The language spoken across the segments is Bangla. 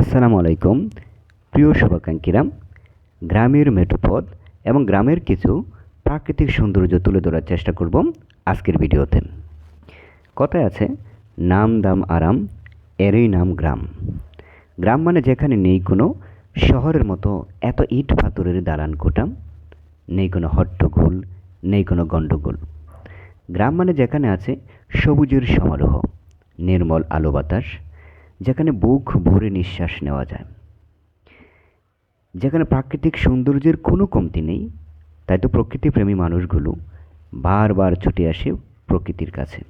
আসসালামু আলাইকুম। প্রিয় শুভাকাঙ্ক্ষীরা গ্রামের মেঠোপথ এবং গ্রামের কিছু প্রাকৃতিক সৌন্দর্য তুলে ধরার চেষ্টা করব আজকের ভিডিওতে। কথায় আছে, নাম দাম আরাম, এরই নাম গ্রাম। গ্রাম মানে যেখানে নেই কোনো শহরের মতো এত ইট পাথরের দালান কোটা নেই কোনো হট্টগোল, নেই কোনো গণ্ডগোল। গ্রাম মানে যেখানে আছে সবুজের সমারোহ, নির্মল আলো বাতাস যেখানে বুক ভরে নিঃশ্বাস নেওয়া যায়। যেখানে প্রাকৃতিক সৌন্দর্যের কোনো কমতি নেই, তাই তো প্রকৃতিপ্রেমী মানুষগুলো বারবার ছুটে আসে প্রকৃতির কাছে।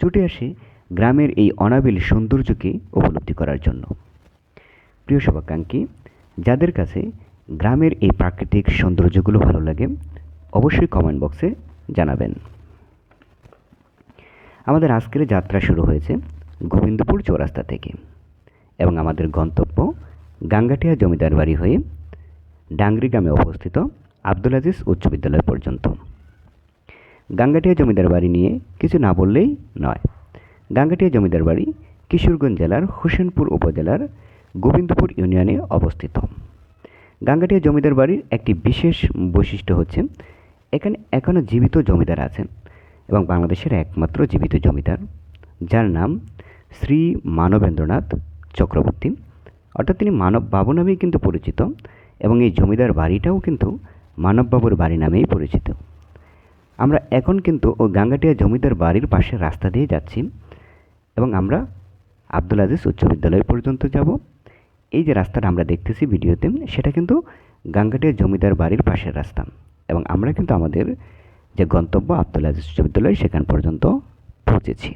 ছুটে আসে গ্রামের এই অনাবিল সৌন্দর্যকে উপলব্ধি করার জন্য। প্রিয় শুভাকাঙ্ক্ষী, যাদের কাছে গ্রামের এই প্রাকৃতিক সৌন্দর্যগুলো ভালো লাগে, অবশ্যই কমেন্ট বক্সে জানাবেন। আমাদের আজকের যাত্রা শুরু হয়েছে। গোবিন্দপুর চৌরাস্তা থেকে। এবং আমাদের গন্তব্য গাঙ্গাটিয়া জমিদার বাড়ি হয়ে ডাংরি গ্রামে অবস্থিত আব্দুল আজিজ উচ্চ বিদ্যালয় পর্যন্ত। গাঙ্গাটিয়া জমিদার বাড়ি নিয়ে কিছু না বললেই নয়। গাঙ্গাটিয়া জমিদার বাড়ি কিশোরগঞ্জ জেলার হোসেনপুর উপজেলার গোবিন্দপুর ইউনিয়নে অবস্থিত। গাঙ্গাটিয়া জমিদার বাড়ির একটি বিশেষ বৈশিষ্ট্য হচ্ছে, এখানে এখনও জীবিত জমিদার আছেন এবং বাংলাদেশের একমাত্র জীবিত জমিদার, যার নাম শ্রী মানবেন্দ্রনাথ চক্রবর্তী। অর্থাৎ তিনি মানব বাবু নামেই কিন্তু পরিচিত এবং এই জমিদার বাড়িটাও কিন্তু মানববাবুর বাড়ি নামেই পরিচিত। আমরা এখন কিন্তু ও গাঙ্গাটিয়া জমিদার বাড়ির পাশে রাস্তা দিয়ে যাচ্ছি এবং আমরা আব্দুল আজিজ উচ্চ বিদ্যালয় পর্যন্ত যাব। এই যে রাস্তাটা আমরা দেখতেছি ভিডিওতে, সেটা কিন্তু গাঙ্গাটিয়া জমিদার বাড়ির পাশের রাস্তা এবং আমরা কিন্তু আমাদের যে গন্তব্য আব্দুল আজিজ উচ্চ বিদ্যালয় সেখান পর্যন্ত পৌঁছেছি।